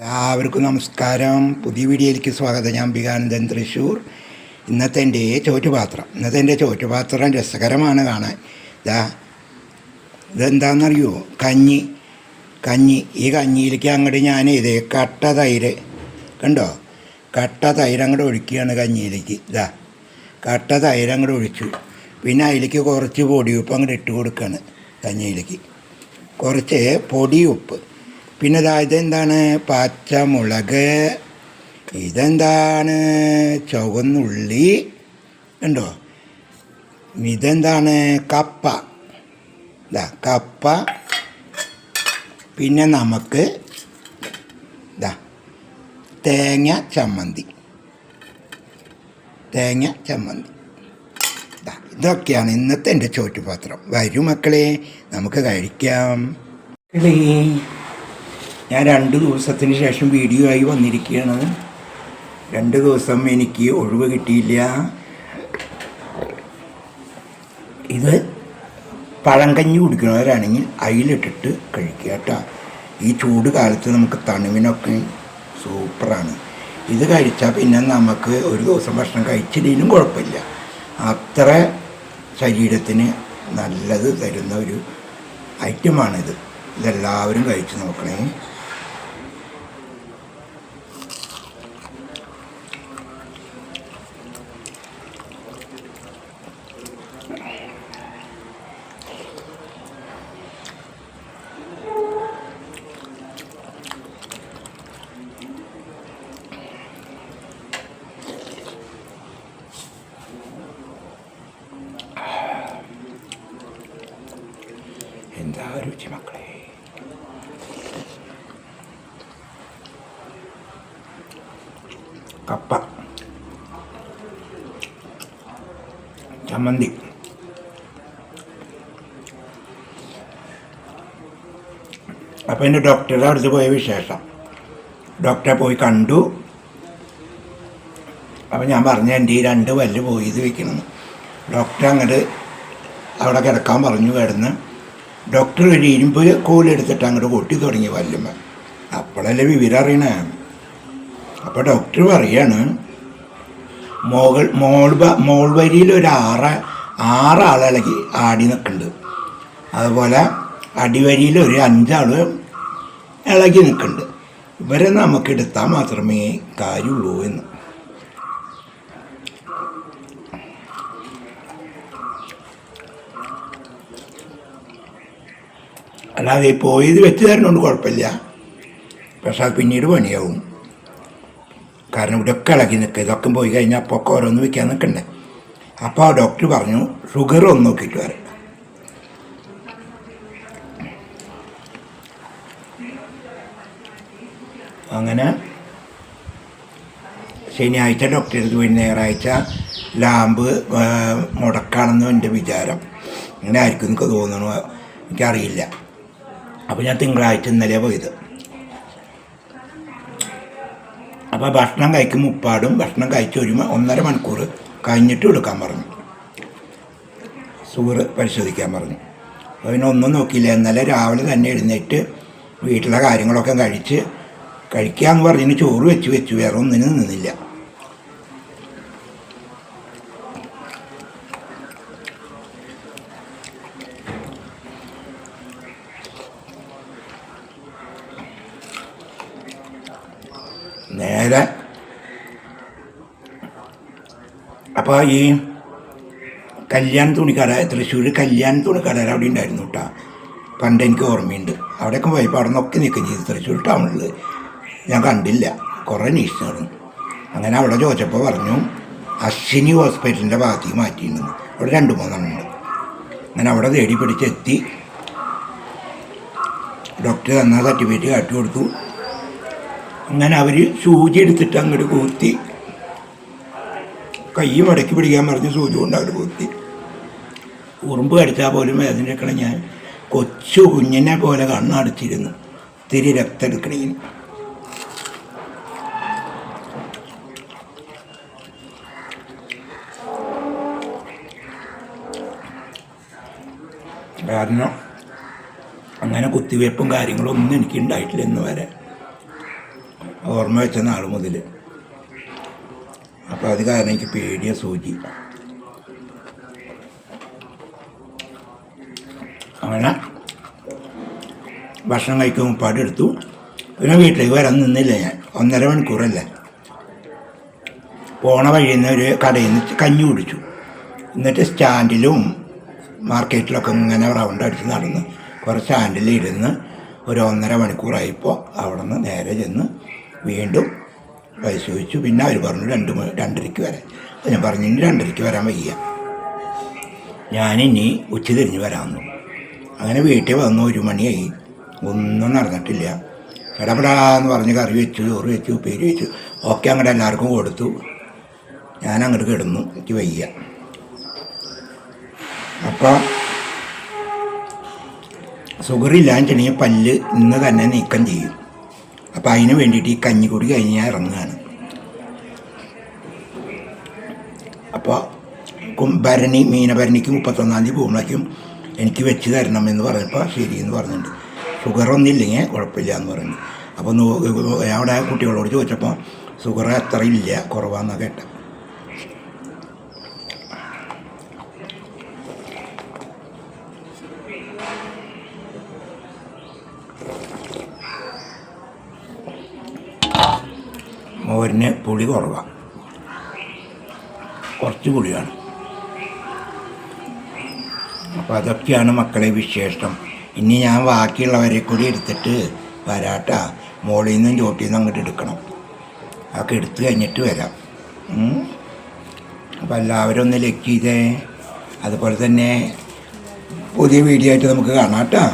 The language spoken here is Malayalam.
എല്ലാവർക്കും നമസ്കാരം. പുതിയ വീഡിയോയിലേക്ക് സ്വാഗതം. ഞാൻ ബികാനന്ദൻ തൃശ്ശൂർ. ഇന്നത്തെ എന്റെ ചോറ്റുപാത്രം. ഇന്നത്തെ എന്റെ ചോറ്റുപാത്രം രസകരമാണ് കാണാൻ. ഇതാ ഇതെന്താണെന്നറിയോ കഞ്ഞി. കഞ്ഞി. ഈ കഞ്ഞിയിലേക്ക് അങ്ങോട്ട് ഞാൻ ഇതേ കട്ട തൈര്. കണ്ടോ? കട്ട തൈര് അങ്ങോട്ട് ഒഴിക്കുകയാണ് കഞ്ഞിയിലേക്ക്. ഇതാ കട്ട തൈര് അങ്ങോട്ട് ഒഴിച്ചു. പിന്നെ അതിലേക്ക് കുറച്ച് പൊടിയുപ്പ് അങ്ങോട്ട് ഇട്ട് കൊടുക്കുകയാണ് കഞ്ഞിയിലേക്ക്. കുറച്ച് പൊടിയുപ്പ്. പിന്നെ ഇതാ ഇതെന്താണ്? പച്ചമുളക് ഇതെന്താണ്? ചുവന്നുള്ളി. ഉണ്ടോ ഇതെന്താണ്? കപ്പ. ഇതാ കപ്പ. പിന്നെ നമുക്ക് ഇതാ തേങ്ങ ചമ്മന്തി. തേങ്ങ ചമ്മന്തി. ഇതൊക്കെയാണ് ഇന്നത്തെ എന്റെ ചോറ്റുപാത്രം. വരൂ മക്കളെ നമുക്ക് കഴിക്കാം. ഞാൻ രണ്ട് ദിവസത്തിന് ശേഷം വീഡിയോ ആയി വന്നിരിക്കുകയാണ്. രണ്ട് ദിവസം എനിക്ക് ഒഴിവ് കിട്ടിയില്ല. ഇത് പഴങ്കഞ്ഞി കുടിക്കുന്നവരാണെങ്കിൽ അയിലിട്ടിട്ട് കഴിക്കുക കേട്ടോ. ഈ ചൂട് കാലത്ത് നമുക്ക് തണുവിനൊക്കെ സൂപ്പറാണ്. ഇത് കഴിച്ചാൽ പിന്നെ നമുക്ക് ഒരു ദിവസം ഭക്ഷണം കഴിച്ചില്ലെങ്കിലും കുഴപ്പമില്ല. അത്ര ശരീരത്തിന് നല്ലത് തരുന്ന ഒരു ഐറ്റമാണിത് ഇതെല്ലാവരും കഴിച്ച് നോക്കണേ. കപ്പ. ചമ്മന്തി. അപ്പം എന്റെ ഡോക്ടറുടെ അടുത്ത് പോയ വിശേഷം. ഡോക്ടറെ പോയി കണ്ടു. അപ്പം ഞാൻ പറഞ്ഞു എന്റെ ഈ രണ്ട് പല്ല് പോയി ഇത് വയ്ക്കണം ഡോക്ടർ അങ്ങോട്ട് അവിടെ കിടക്കാൻ പറഞ്ഞു കിടന്ന്. ഡോക്ടർ ഒരു ഇരുമ്പ് കോലെടുത്തിട്ട് അങ്ങോട്ട് കൊട്ടി തുടങ്ങി വല്ലുമ്മ അപ്പോഴല്ലേ വിവരം അറിയണേ? അപ്പോൾ ഡോക്ടർ പറയാണ് മോകൾ മോൾ മോൾ വരിയിൽ ഒരു ആറ് ആറ് ആളിളകി ആടി നിൽക്കുന്നുണ്ട്. അതുപോലെ അടിവരിയിൽ ഒരു അഞ്ചാൾ ഇളകി നിൽക്കുന്നുണ്ട്. ഇവരെ നമുക്ക് എടുത്താൽ മാത്രമേ കാര്യമുള്ളൂ എന്ന്. അല്ലാതെ പോയത് വെച്ച് തരണോണ്ട് കുഴപ്പമില്ല. പക്ഷെ അത് പിന്നീട് പണിയാവും. കാരണം ഇവിടെയൊക്കെ ഇളകി നിൽക്കുക. ഇതൊക്കെ പോയി കഴിഞ്ഞാൽ അപ്പോൾ ഒക്കെ ഓരോന്ന് വെക്കാൻ നിൽക്കണ്ടേ? അപ്പോൾ ആ ഡോക്ടർ പറഞ്ഞു ഷുഗർ ഒന്ന് നോക്കിയിട്ട് വരാം അങ്ങനെ ശനിയാഴ്ച ഡോക്ടറെ അടുത്ത് പോയി ഞായറാഴ്ച ലാമ്പ് മുടക്കാണെന്ന് എന്റെ വിചാരം. അങ്ങനെ ആയിരിക്കും എനിക്ക് തോന്നണോ. എനിക്കറിയില്ല. അപ്പോൾ ഞാൻ തിങ്കളാഴ്ച ഇന്നലെ പോയത്. അപ്പോൾ ഭക്ഷണം കഴിക്കും മുപ്പാടും ഭക്ഷണം കഴിച്ച് ഒരു ഒന്നര മണിക്കൂർ കഴിഞ്ഞിട്ട് എടുക്കാൻ പറഞ്ഞു. ഷുഗർ പരിശോധിക്കാൻ പറഞ്ഞു. അപ്പോൾ പിന്നെ ഒന്നും നോക്കിയില്ല. ഇന്നലെ രാവിലെ തന്നെ എഴുന്നേറ്റ് വീട്ടിലെ കാര്യങ്ങളൊക്കെ കഴിച്ച് കഴിക്കാമെന്ന് പറഞ്ഞിട്ട് ചോറ് വെച്ച് വെച്ചു. വേറെ ഒന്നിനും നിന്നില്ല. നേരെ. അപ്പോൾ ഈ കല്യാൺ തുണിക്കട തൃശ്ശൂർ കല്യാൺ തുണിക്കട അവിടെ ഉണ്ടായിരുന്നു കേട്ടോ പണ്ട് എനിക്ക് ഓർമ്മയുണ്ട്. അവിടെയൊക്കെ പോയപ്പോൾ അവിടെ നിന്നൊക്കെ നിൽക്കും ചെയ്തു. തൃശ്ശൂർ ടൗണിൽ ഞാൻ കണ്ടില്ല. കുറേ നീച്ച് അങ്ങനെ അവിടെ ചോദിച്ചപ്പോൾ പറഞ്ഞു അശ്വിനി ഹോസ്പിറ്റലിന്റെ ഭാഗത്തേക്ക് മാറ്റിയിട്ടുണ്ടെന്ന് അവിടെ രണ്ട് മൂന്നെണ്ണം ഉണ്ട് അങ്ങനെ അവിടെ തേടി പിടിച്ചെത്തി ഡോക്ടർ തന്ന സർട്ടിഫിക്കറ്റ് കാട്ടി കൊടുത്തു. അങ്ങനെ അവർ സൂചി എടുത്തിട്ട് അങ്ങോട്ട് കൂത്തി. കൈ മടക്കി പിടിക്കാൻ പറഞ്ഞ് സൂചി കൊണ്ട് അങ്ങോട്ട് കൂത്തി. ഉറുമ്പ് കടിച്ചാൽ പോലും വേദന എടുക്കണ ഞാൻ കൊച്ചു കുഞ്ഞിനെ പോലെ കണ്ണടച്ചിരുന്നു. തിരി രക്തം എടുക്കണേന് കാരണം അങ്ങനെ കുത്തിവയ്പ്പും കാര്യങ്ങളും ഒന്നും എനിക്ക് ഉണ്ടായിട്ടില്ല ഇന്ന് വരെ ഓർമ്മ വെച്ച നാൾ മുതൽ. അപ്പോൾ അത് കാരണം എനിക്ക് പേടിയ സൂചി. അങ്ങനെ ഭക്ഷണം കഴിക്കാൻ പാടെടുത്തു പിന്നെ വീട്ടിലേക്ക് വരാൻ നിന്നില്ല ഞാൻ. ഒന്നര മണിക്കൂറല്ലേ. പോണ വഴിയിൽ നിന്ന് ഒരു കടയിൽ നിന്ന് കഞ്ഞി കുടിച്ചു. എന്നിട്ട് സ്റ്റാൻഡിലും മാർക്കറ്റിലൊക്കെ ഇങ്ങനെ റൗണ്ട് അടിച്ച് നടന്ന് കുറച്ച് സ്റ്റാൻഡിൽ ഇരുന്ന് ഒരു ഒന്നര മണിക്കൂറായപ്പോൾ അവിടെ നിന്ന് നേരെ ചെന്ന് വീണ്ടും പൈസ ചോദിച്ചു പിന്നെ അവർ പറഞ്ഞു രണ്ട് രണ്ടരയ്ക്ക് വരാൻ അപ്പോൾ ഞാൻ പറഞ്ഞു ഇനി രണ്ടരയ്ക്ക് വരാൻ വയ്യ. ഞാനിനി ഉച്ച തിരിഞ്ഞ് വരാമെന്നു. അങ്ങനെ വീട്ടിൽ വന്നു ഒരു മണിയായി. ഒന്നും നടന്നിട്ടില്ല. എന്ന് പറഞ്ഞ് കറി വെച്ചു ചോറ് വെച്ചു പേര് വെച്ചു. ഒക്കെ അങ്ങോട്ട് എല്ലാവർക്കും കൊടുത്തു. ഞാൻ അങ്ങോട്ട് കിടന്നു. എനിക്ക് വയ്യ. അപ്പം സുഗറില്ലാന്ന് വെച്ചിട്ടുണ്ടെങ്കിൽ പല്ല് ഇന്ന് തന്നെ നീക്കം ചെയ്യും. അപ്പോൾ അതിന് വേണ്ടിയിട്ട് ഈ കഞ്ഞിക്കുടി കഴിഞ്ഞ് ഞാൻ ഇറങ്ങുകയാണ്. അപ്പോൾ ഭരണി മീനഭരണിക്ക് മുപ്പത്തൊന്നാം തീയതി പോകുമ്പോഴേക്കും എനിക്ക് വെച്ച് തരണം എന്ന് പറഞ്ഞപ്പോൾ ശരി എന്ന് പറഞ്ഞിട്ടുണ്ട്. ഷുഗറൊന്നും ഇല്ലെങ്കിൽ കുഴപ്പമില്ല എന്ന് പറഞ്ഞു അപ്പോൾ അവിടെ കുട്ടികളോട് ചോദിച്ചപ്പോൾ ഷുഗർ അത്ര ഇല്ല കുറവാണെന്നൊക്കെ കേട്ടത്. മോരിന് പുളി കുറവാണ് കുറച്ച് പുളിയാണ്. അപ്പോൾ അതൊക്കെയാണ് മക്കളെ വിശേഷം. ഇനി ഞാൻ ബാക്കിയുള്ളവരെ കൂടി എടുത്തിട്ട് വരാട്ട. മോളിൽ നിന്നും ചോട്ടിൽ നിന്നും അങ്ങോട്ട് എടുക്കണം. അതൊക്കെ എടുത്തു കഴിഞ്ഞിട്ട് വരാം. അപ്പോൾ എല്ലാവരും ഒന്ന് ലക്ക് ചെയ്തേ. അതുപോലെ തന്നെ പുതിയ വീഡിയോ ആയിട്ട് നമുക്ക് കാണാം കേട്ടോ